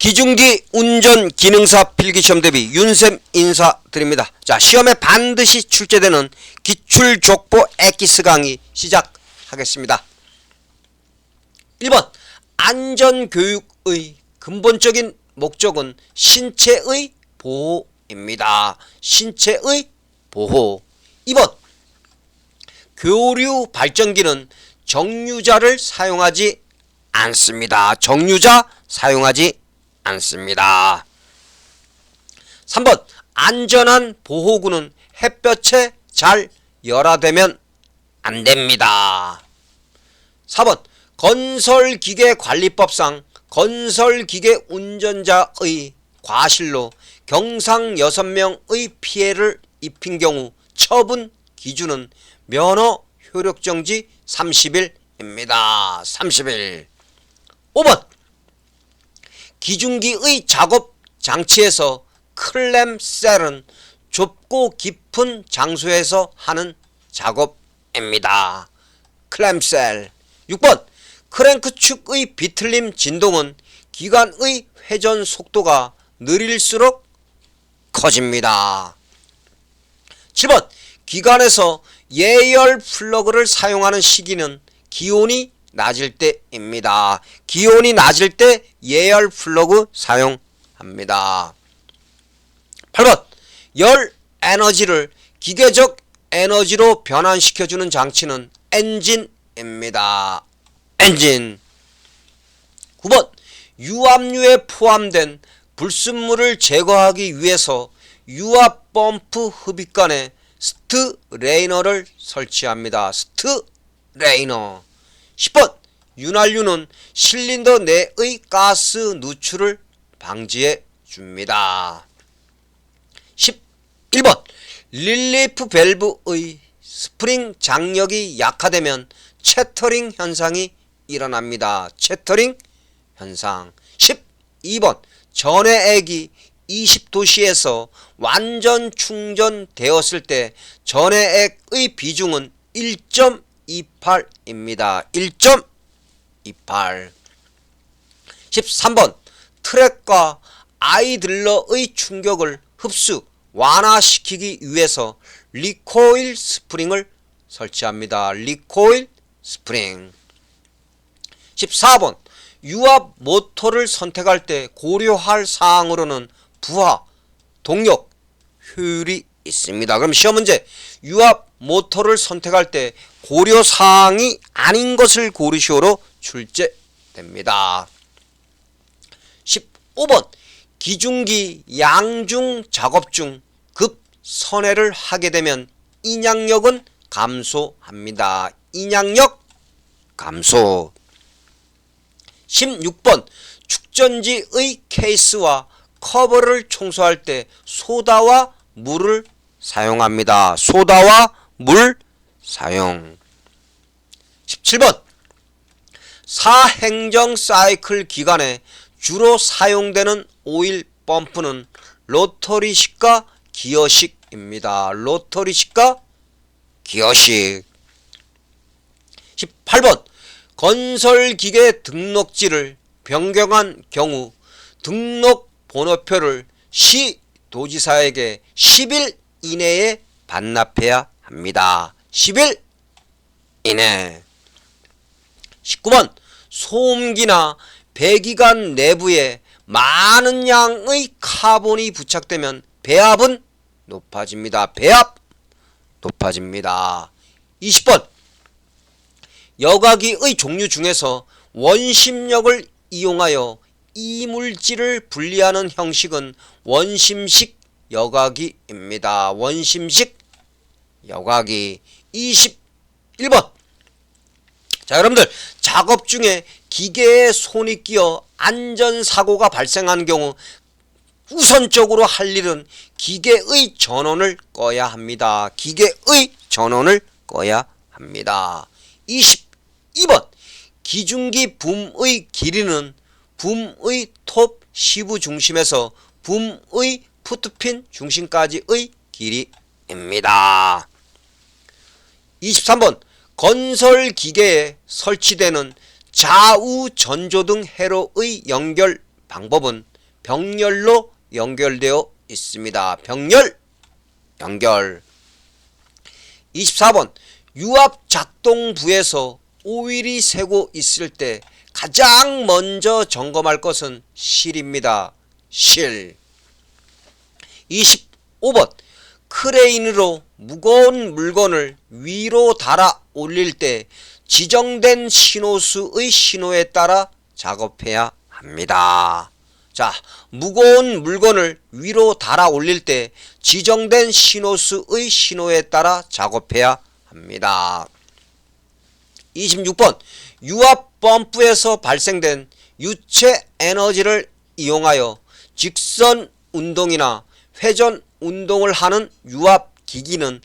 기중기 운전 기능사 필기시험 대비 윤쌤 인사드립니다. 자, 시험에 반드시 출제되는 기출족보 엑기스 강의 시작하겠습니다. 1번 안전교육의 근본적인 목적은 신체의 보호입니다. 신체의 보호. 2번 교류 발전기는 정류자를 사용하지 않습니다. 정류자 사용하지 않습니다. 3번 안전한 보호구는 햇볕에 잘 열화되면 안 됩니다. 4번 건설기계관리법상 건설기계 운전자의 과실로 경상 6명의 피해를 입힌 경우 처분 기준은 면허 효력정지 30일입니다. 30일. 5번 기중기의 작업 장치에서 클램 셀은 좁고 깊은 장소에서 하는 작업입니다. 클램셀 6번 크랭크 축의 비틀림 진동은 기관의 회전 속도가 느릴수록 커집니다. 7번 기관에서 예열 플러그를 사용하는 시기는 기온이 낮을 때입니다. 기온이 낮을 때 예열 플러그 사용합니다. 8번 열 에너지를 기계적 에너지로 변환시켜주는 장치는 엔진입니다. 엔진 9번 유압류에 포함된 불순물을 제거하기 위해서 유압 펌프 흡입관에 스트레이너를 설치합니다. 스트레이너 10번 윤활유는 실린더 내의 가스 누출을 방지해 줍니다. 11번 릴리프 밸브의 스프링 장력이 약화되면 채터링 현상이 일어납니다. 채터링 현상 12번 전해액이 20도씨에서 완전 충전되었을 때 전해액의 비중은 1.28입니다. 1.28 13번 트랙과 아이들러의 충격을 흡수 완화시키기 위해서 리코일 스프링을 설치합니다. 리코일 스프링 14번 유압 모터를 선택할 때 고려할 사항으로는 부하, 동력, 효율이 있습니다. 그럼 시험 문제 유압 모터를 선택할 때 고려 사항이 아닌 것을 고르시오로 출제됩니다. 15번 기중기 양중 작업 중 급 선회를 하게 되면 인양력은 감소합니다. 인양력 감소 16번 축전지의 케이스와 커버를 청소할 때 소다와 물을 사용합니다. 소다와 물 사용. 17번. 사행정 사이클 기간에 주로 사용되는 오일 펌프는 로터리식과 기어식입니다. 로터리식과 기어식. 18번. 건설기계 등록지를 변경한 경우 등록 번호표를 시 도지사에게 10일 이내에 반납해야 합니다. 10일 이내 19번 소음기나 배기관 내부에 많은 양의 카본이 부착되면 배압은 높아집니다. 배압 높아집니다. 20번 여과기의 종류 중에서 원심력을 이용하여 이물질을 분리하는 형식은 원심식 여과기입니다. 원심식 여과기 21번 자 여러분들 작업 중에 기계에 손이 끼어 안전사고가 발생하는 경우 우선적으로 할 일은 기계의 전원을 꺼야 합니다. 기계의 전원을 꺼야 합니다. 22번 기중기 붐의 길이는 붐의 톱 시부 중심에서 붐의 푸트핀 중심까지의 길이입니다. 23번. 건설 기계에 설치되는 좌우 전조 등 회로의 연결 방법은 병렬로 연결되어 있습니다. 병렬 연결. 24번. 유압 작동부에서 오일이 새고 있을 때 가장 먼저 점검할 것은 실입니다. 실. 25번 크레인으로 무거운 물건을 위로 달아 올릴 때 지정된 신호수의 신호에 따라 작업해야 합니다. 자, 무거운 물건을 위로 달아 올릴 때 지정된 신호수의 신호에 따라 작업해야 합니다. 26번 유압 펌프에서 발생된 유체 에너지를 이용하여 직선 운동이나 회전 운동을 하는 유압 기기는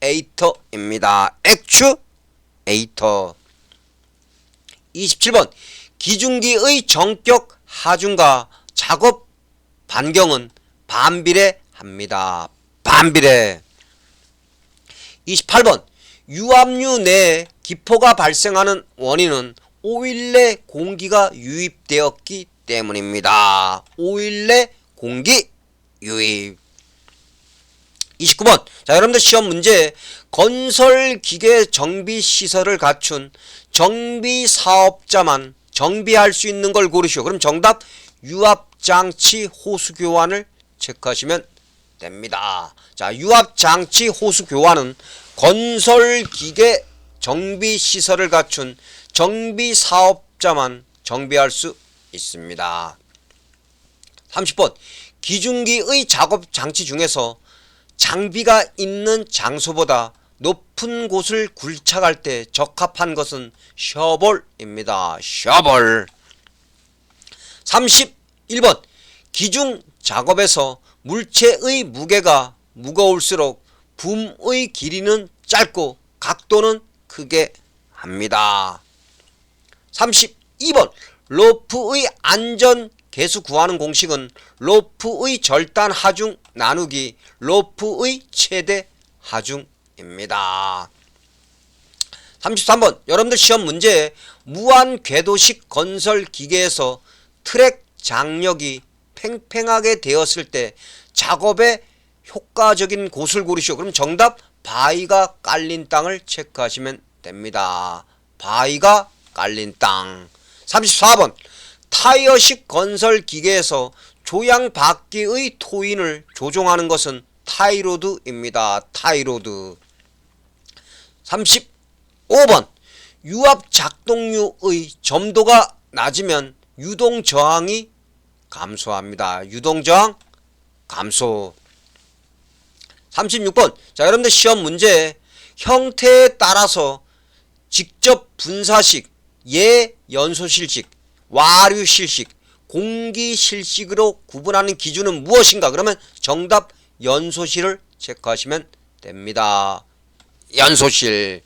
액추에이터입니다. 액추에이터 27번 기중기의 정격 하중과 작업 반경은 반비례합니다. 반비례 28번 유압류 내에 기포가 발생하는 원인은 오일 내 공기가 유입되었기 때문입니다. 오일 내 공기 유입 29번 자 여러분들 시험 문제 건설 기계 정비 시설을 갖춘 정비 사업자만 정비할 수 있는 걸 고르시오. 그럼 정답 유압 장치 호수 교환을 체크하시면 됩니다. 자, 유압 장치 호수 교환은 건설 기계 정비 시설을 갖춘 정비 사업자만 정비할 수 있습니다. 30번 기중기의 작업 장치 중에서 장비가 있는 장소보다 높은 곳을 굴착할 때 적합한 것은 셔볼입니다. 셔볼 31번 기중 작업에서 물체의 무게가 무거울수록 붐의 길이는 짧고 각도는 크게 합니다. 32번 로프의 안전 개수 구하는 공식은 로프의 절단 하중 나누기 로프의 최대 하중입니다. 33번 여러분들 시험 문제 무한 궤도식 건설 기계에서 트랙 장력이 팽팽하게 되었을 때 작업에 효과적인 곳을 고르시오. 그럼 정답 바위가 깔린 땅을 체크하시면 됩니다. 바위가 깔린 땅. 34번 타이어식 건설 기계에서 조향 바퀴의 토인을 조종하는 것은 타이로드입니다. 타이로드. 35번 유압 작동류의 점도가 낮으면 유동 저항이 감소합니다. 유동 저항 감소. 36번. 자, 여러분들 시험 문제 형태에 따라서 직접 분사식, 예 연소실식, 와류 실식, 공기 실식으로 구분하는 기준은 무엇인가? 그러면 정답 연소실을 체크하시면 됩니다. 연소실.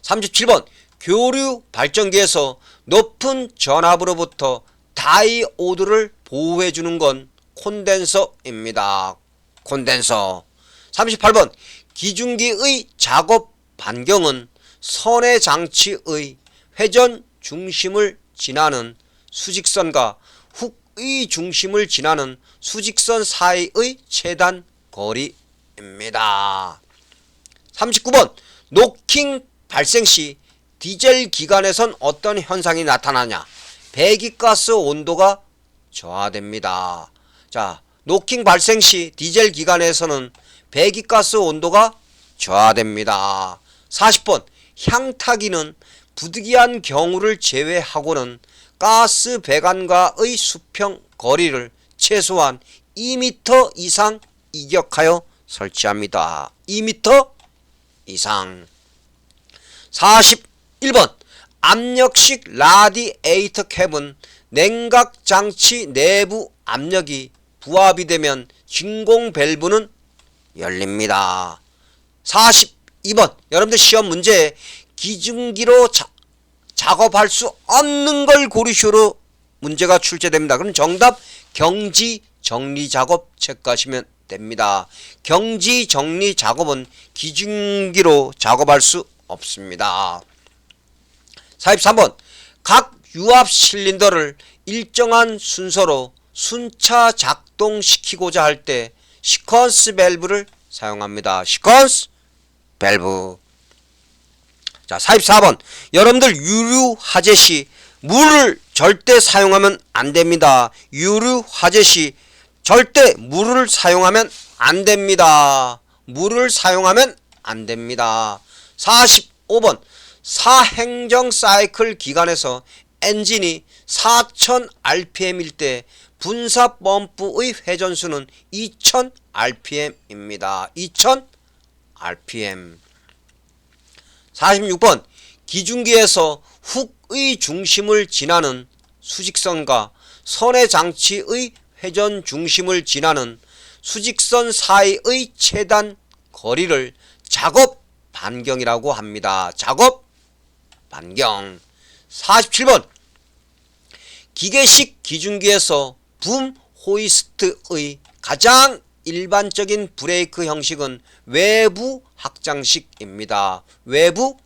37번 교류 발전기에서 높은 전압으로부터 다이오드를 보호해 주는 건 콘덴서입니다. 콘덴서. 38번 기중기의 작업 반경은 선의 장치의 회전 중심을 지나는 수직선과 훅의 중심을 지나는 수직선 사이의 최단 거리입니다. 39번 노킹 발생 시 디젤 기관에선 어떤 현상이 나타나냐? 배기가스 온도가 저하됩니다. 자, 노킹 발생 시 디젤 기관에서는 배기가스 온도가 저하됩니다. 40번 향타기는 부득이한 경우를 제외하고는 가스 배관과의 수평 거리를 최소한 2m 이상 이격하여 설치합니다. 2m 이상. 41번 압력식 라디에이터 캡은 냉각 장치 내부 압력이 부합이 되면 진공 밸브는 열립니다. 42번 여러분들 시험 문제 기중기로 자, 작업할 수 없는 걸 고르시오로 문제가 출제됩니다. 그럼 정답 경지 정리 작업 체크하시면 됩니다. 경지 정리 작업은 기중기로 작업할 수 없습니다. 43번 각 유압 실린더를 일정한 순서로 순차 작동시키고자 할 때 시퀀스 밸브를 사용합니다. 시퀀스 밸브. 자, 44번. 여러분들 유류 화재 시 물을 절대 사용하면 안 됩니다. 유류 화재 시 절대 물을 사용하면 안 됩니다. 물을 사용하면 안 됩니다. 45번. 사행정 사이클 기간에서 엔진이 4000rpm일 때 분사 펌프의 회전수는 2000rpm입니다. 2000rpm. 46번 기중기에서 훅의 중심을 지나는 수직선과 선의 장치의 회전 중심을 지나는 수직선 사이의 최단 거리를 작업 반경이라고 합니다. 작업 반경. 47번 기계식 기중기에서 붐 호이스트의 가장 일반적인 브레이크 형식은 외부 확장식입니다. 외부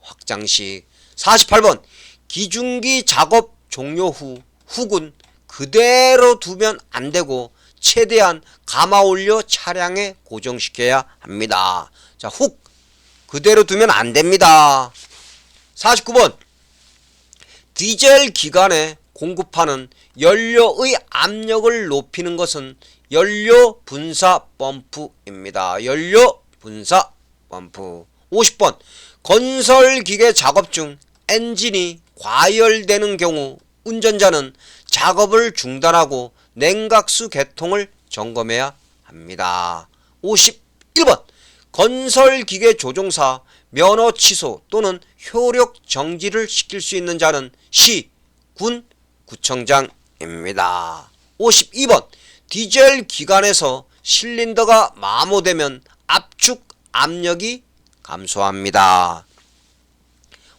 확장식. 48번 기중기 작업 종료 후 훅은 그대로 두면 안 되고 최대한 감아 올려 차량에 고정시켜야 합니다. 자, 훅 그대로 두면 안 됩니다. 49번 디젤 기관에 공급하는 연료의 압력을 높이는 것은 연료 분사 펌프입니다. 연료 분사 펌프. 50번 건설 기계 작업 중 엔진이 과열되는 경우 운전자는 작업을 중단하고 냉각수 개통을 점검해야 합니다. 51번 건설 기계 조종사 면허 취소 또는 효력 정지를 시킬 수 있는 자는 시, 군, 구청장입니다. 52번 디젤 기관에서 실린더가 마모되면 압축 압력이 감소합니다.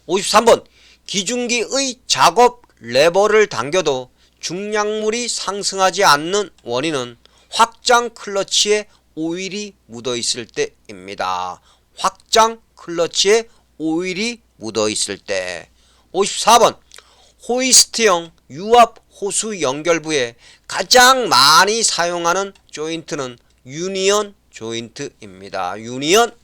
53번 기중기의 작업 레버를 당겨도 중량물이 상승하지 않는 원인은 확장 클러치에 오일이 묻어 있을 때입니다. 확장 클러치에 오일이 묻어 있을 때. 54번 호이스트형 유압 호수 연결부에 가장 많이 사용하는 조인트는 유니언 조인트입니다. 유니언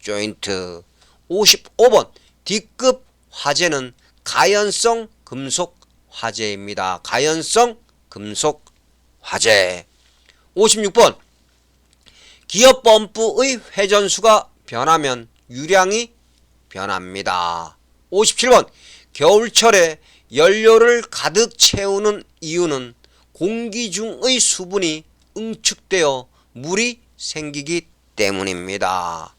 조인트. 55번 D급 화재는 가연성 금속 화재입니다. 가연성 금속 화재. 56번 기어 펌프의 회전수가 변하면 유량이 변합니다. 57번 겨울철에 연료를 가득 채우는 이유는 공기 중의 수분이 응축되어 물이 생기기 때문입니다.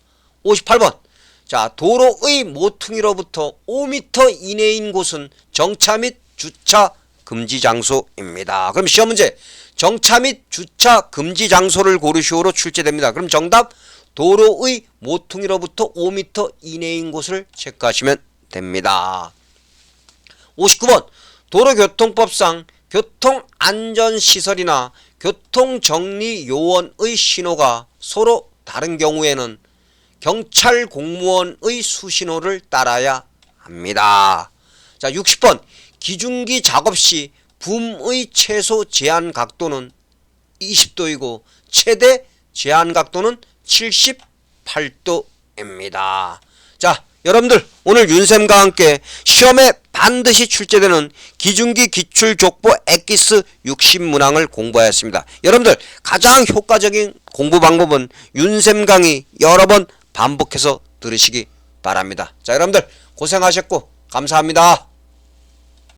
58번 자 도로의 모퉁이로부터 5m 이내인 곳은 정차 및 주차 금지 장소입니다. 그럼 시험 문제 정차 및 주차 금지 장소를 고르시오로 출제됩니다. 그럼 정답 도로의 모퉁이로부터 5m 이내인 곳을 체크하시면 됩니다. 59번 도로교통법상 교통안전시설이나 교통정리요원의 신호가 서로 다른 경우에는 경찰 공무원의 수신호를 따라야 합니다. 자, 60번 기중기 작업 시 붐의 최소 제한 각도는 20도이고 최대 제한 각도는 78도입니다. 자, 여러분들 오늘 윤쌤과 함께 시험에 반드시 출제되는 기중기 기출 족보 엑기스 60문항을 공부하였습니다. 여러분들 가장 효과적인 공부 방법은 윤쌤 강의 여러 번 반복해서 들으시기 바랍니다. 자, 여러분들 고생하셨고 감사합니다.